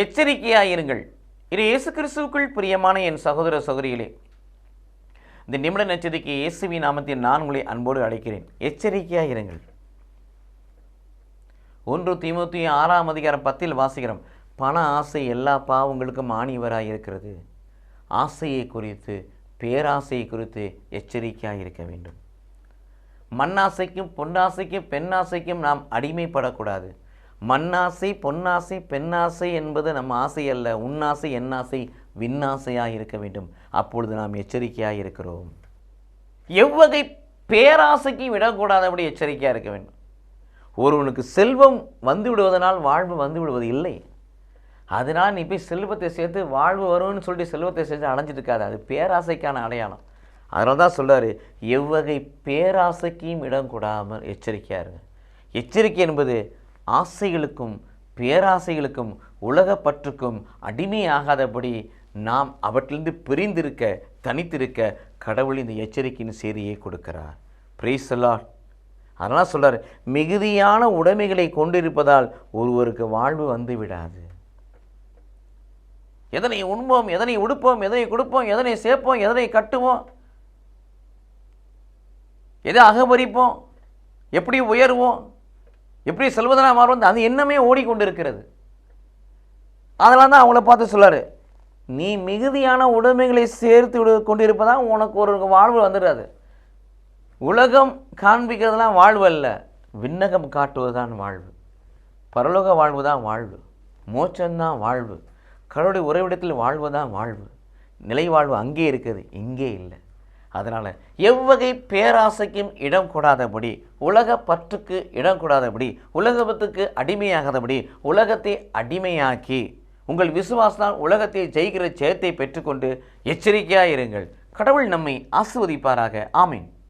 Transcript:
எச்சரிக்கையாயிருங்கள். இது இயேசு கிறிஸ்துவுக்குள் பிரியமான என் சகோதர சகோதரிகளே இந்த நிமிட நச்சரிக்கை இயேசுவின் நாமத்தில் நான் உங்களை அன்போடு அழைக்கிறேன். எச்சரிக்கையாயிருங்கள். ஒன்று திமுத்தி ஆறாம் அதிகாரம் பத்தில் வாசிக்கிறோம். பண ஆசை எல்லா பாவங்களுக்கும் ஆணிவராக இருக்கிறது ஆசையை குறித்து பேராசையை குறித்து எச்சரிக்கையாக இருக்க வேண்டும். மண்ணாசைக்கும் பொன்னாசைக்கும் பெண்ணாசைக்கும் நாம் அடிமைப்படக்கூடாது. மண்ணாசை பொன்னாசை பெண்ணாசை என்பது நம்ம ஆசை அல்ல. உன்னாசை என்னாசை விண்ணாசையாக இருக்க வேண்டும். அப்பொழுது நாம் எச்சரிக்கையாக இருக்கிறோம். எவ்வகை பேராசைக்கும் விடக்கூடாதபடி எச்சரிக்கையாக இருக்க வேண்டும். ஒருவனுக்கு செல்வம் வந்து விடுவதனால் வாழ்வு வந்து விடுவது இல்லை. அதனால் நீ போய் செல்வத்தை சேர்த்து வாழ்வு வரும்னு சொல்லிட்டு செல்வத்தை சேர்த்து அடைஞ்சிட்டு இருக்காது. அது பேராசைக்கான அடையாளம். அதனால தான் சொல்றாரு எவ்வகை பேராசைக்கும் இடம் கூடாமல் எச்சரிக்கையாக இருங்க. எச்சரிக்கை என்பது ஆசைகளுக்கும் பேராசைகளுக்கும் உலகப்பற்றுக்கும் அடிமையாகாதபடி நாம் அவற்றிலிருந்து பிரிந்திருக்க தனித்திருக்க கடவுள் இந்த எச்சரிக்கையின் செய்தியை கொடுக்கிறார். பிரைஸ் அதனால் சொல்கிறார் மிகுதியான உடைமைகளை கொண்டிருப்பதால் ஒருவருக்கு வாழ்வு வந்து விடாது. எதனை உண்போம் எதனை உடுப்போம் எதனை கொடுப்போம் எதனை சேர்ப்போம் எதனை கட்டுவோம்? எதை அகபரிப்போம் எப்படி உயர்வோம்? எப்படி செல்வதனா மாறுவோம் அது என்னமே ஓடிக்கொண்டிருக்கிறது. அதெல்லாம் தான் அவங்கள பார்த்து சொல்லாரு நீ மிகுதியான உடைமைகளை சேர்த்து விடு கொண்டிருப்பதான் உனக்கு ஒரு வாழ்வு வந்துடாது உலகம் காண்பிக்கிறதுலாம் வாழ்வு அல்ல விண்ணகம் காட்டுவது தான் வாழ்வு. பரலோக வாழ்வு தான் வாழ்வு. மோட்சம்தான் வாழ்வு. கடவுளுடைய உறைவிடத்தில் வாழ்வு தான் வாழ்வு. நிலை வாழ்வு அங்கே இருக்குது இங்கே இல்லை. அதனால் எவ்வகை பேராசைக்கும் இடம் கூடாதபடி உலக பற்றுக்கு இடம் கூடாதபடி உலகத்துக்கு அடிமையாகாதபடி உலகத்தை அடிமையாக்கி உங்கள் விசுவாசத்தால் உலகத்தை ஜெயிக்கிற ஜெயத்தை பெற்றுக்கொண்டு எச்சரிக்கையாக இருங்கள் கடவுள் நம்மை ஆசிர்வதிப்பாராக. ஆமீன்.